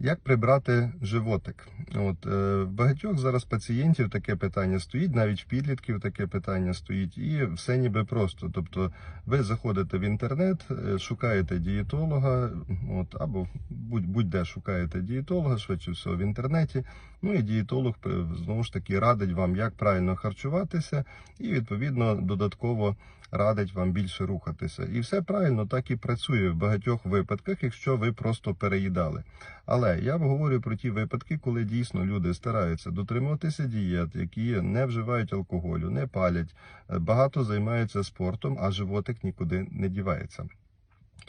Як прибрати животик? От е, в багатьох зараз пацієнтів таке питання стоїть, навіть в підлітків таке питання стоїть, і все ніби просто. Тобто, ви заходите в інтернет, е, шукаєте дієтолога, от або будь- будь-де шукаєте дієтолога, швидше всього в інтернеті. Ну і дієтолог е, знову ж таки радить вам, як правильно харчуватися, і відповідно додатково радить вам більше рухатися. І все правильно так і працює в багатьох випадках, якщо ви просто переїдали. Але я говорю про ті випадки, коли дійсно люди стараються дотримуватися дієт, які не вживають алкоголю, не палять, е, багато займаються спортом, а животик нікуди не дівається.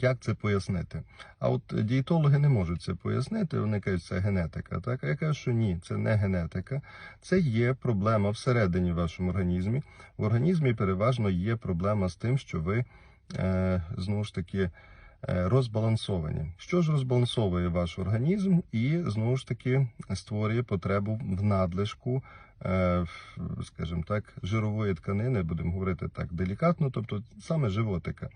Як це пояснити? А от дієтологи не можуть це пояснити. Вони кажуть, це генетика. Так, а я кажу, що ні, це не генетика. Це є проблема всередині вашому організмі. В організмі переважно є проблема з тим, що ви е, знову ж таки е, розбалансовані. Що ж розбалансовує ваш організм і знову ж таки створює потребу в надлишку, е, скажімо так, жирової тканини, будемо говорити так делікатно, тобто саме животика.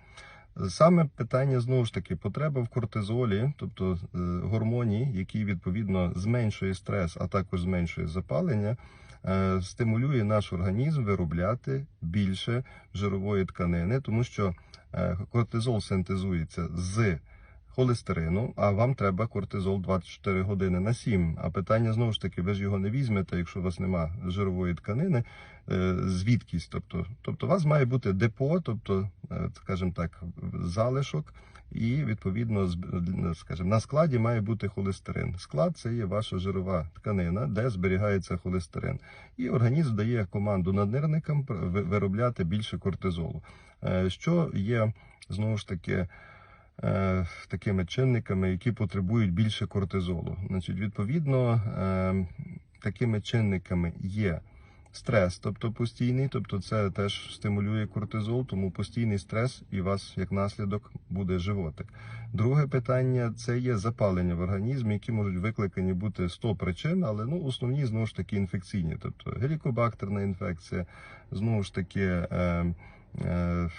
Саме питання знову ж таки потреба в кортизолі, тобто е, гормоні, який відповідно зменшує стрес, а також зменшує запалення, е, стимулює наш організм виробляти більше жирової тканини, тому що е, кортизол синтезується з холестерину, а вам треба кортизол 24 години на 7. А питання знову ж таки, ви ж його не візьмете, якщо у вас нема жирової тканини, е, звідкись. Тобто, тобто у вас має бути депо, тобто, е, скажімо так, залишок. І відповідно, скажімо, на складі має бути холестерин. Склад це є ваша жирова тканина, де зберігається холестерин. І організм дає команду наднирникам виробляти більше кортизолу. Е, Що є знову ж таки такими чинниками, які потребують більше кортизолу. Значить, відповідно, е, такими чинниками є стрес, тобто постійний, тобто це теж стимулює кортизол, тому постійний стрес і у вас як наслідок буде животик. Друге питання це є запалення в організмі, які можуть викликані бути 100 причин, але ну основні знову ж таки інфекційні, тобто гелікобактерна інфекція, знову ж таки. Е,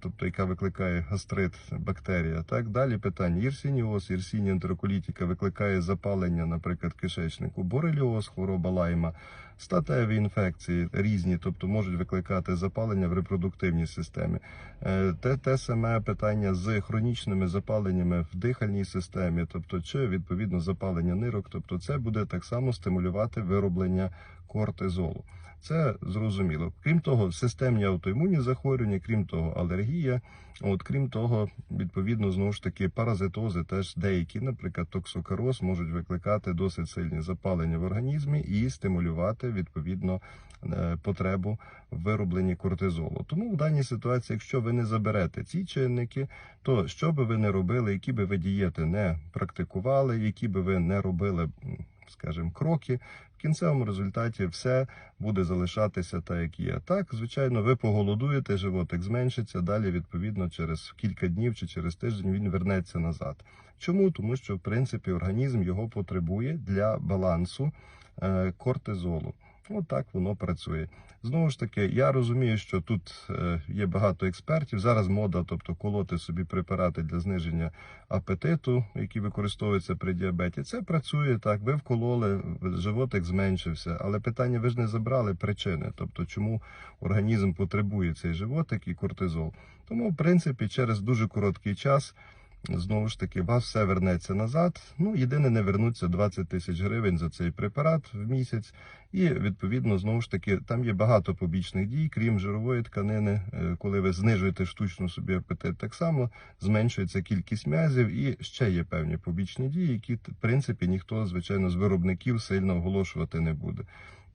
тобто яка викликає гастрит, бактерія. Так далі питання: єрсініоз, єрсінія ентероколітіка викликає запалення, наприклад, кишечнику, бореліоз, хвороба лайма, статеві інфекції різні, тобто можуть викликати запалення в репродуктивній системі. Е, Те, те саме питання з хронічними запаленнями в дихальній системі, тобто чи відповідно запалення нирок, тобто це буде так само стимулювати вироблення кортизолу. Це зрозуміло. Крім того, системні аутоімунні захворювання, крім того, алергія. От крім того, відповідно, знову ж таки, паразитози теж деякі, наприклад, токсокароз, можуть викликати досить сильні запалення в організмі і стимулювати відповідно е, потребу в виробленні кортизолу. Тому в даній ситуації, якщо ви не заберете ці чинники, то що би ви не робили, які би ви дієти не практикували, які би ви не робили, скажімо, кроки. В кінцевому результаті все буде залишатися так, як є. Так, звичайно, ви поголодуєте, животик зменшиться. Далі, відповідно, через кілька днів чи через тиждень він вернеться назад. Чому? Тому що в принципі організм його потребує для балансу е, кортизолу. От так воно працює. Знову ж таки, я розумію, що тут е, є багато експертів. Зараз мода, тобто колоти собі препарати для зниження апетиту, які використовуються при діабеті. Це працює так. Ви вкололи, животик зменшився. Але питання ви ж не забрали причини, тобто чому організм потребує цей животик і кортизол. Тому, в принципі, через дуже короткий час. Знову ж таки, вас все вернеться назад. Ну, єдине, не вернуться 20 тисяч гривень за цей препарат в місяць. І відповідно, знову ж таки, там є багато побічних дій, крім жирової тканини. Е, Коли ви знижуєте штучно собі апетит, так само зменшується кількість м'язів, і ще є певні побічні дії, які в принципі ніхто, звичайно, з виробників сильно оголошувати не буде.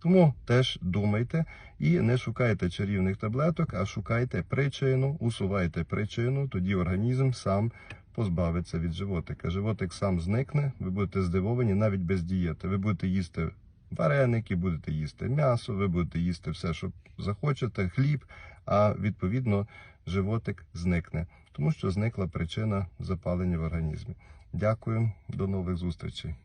Тому теж думайте і не шукайте чарівних таблеток, а шукайте причину, усувайте причину, тоді організм сам позбавиться від животика. Животик сам зникне, ви будете здивовані навіть без дієти. Ви будете їсти вареники, будете їсти м'ясо, ви будете їсти все, що захочете, хліб, а відповідно животик зникне, тому що зникла причина запалення в організмі. Дякую, до нових зустрічей.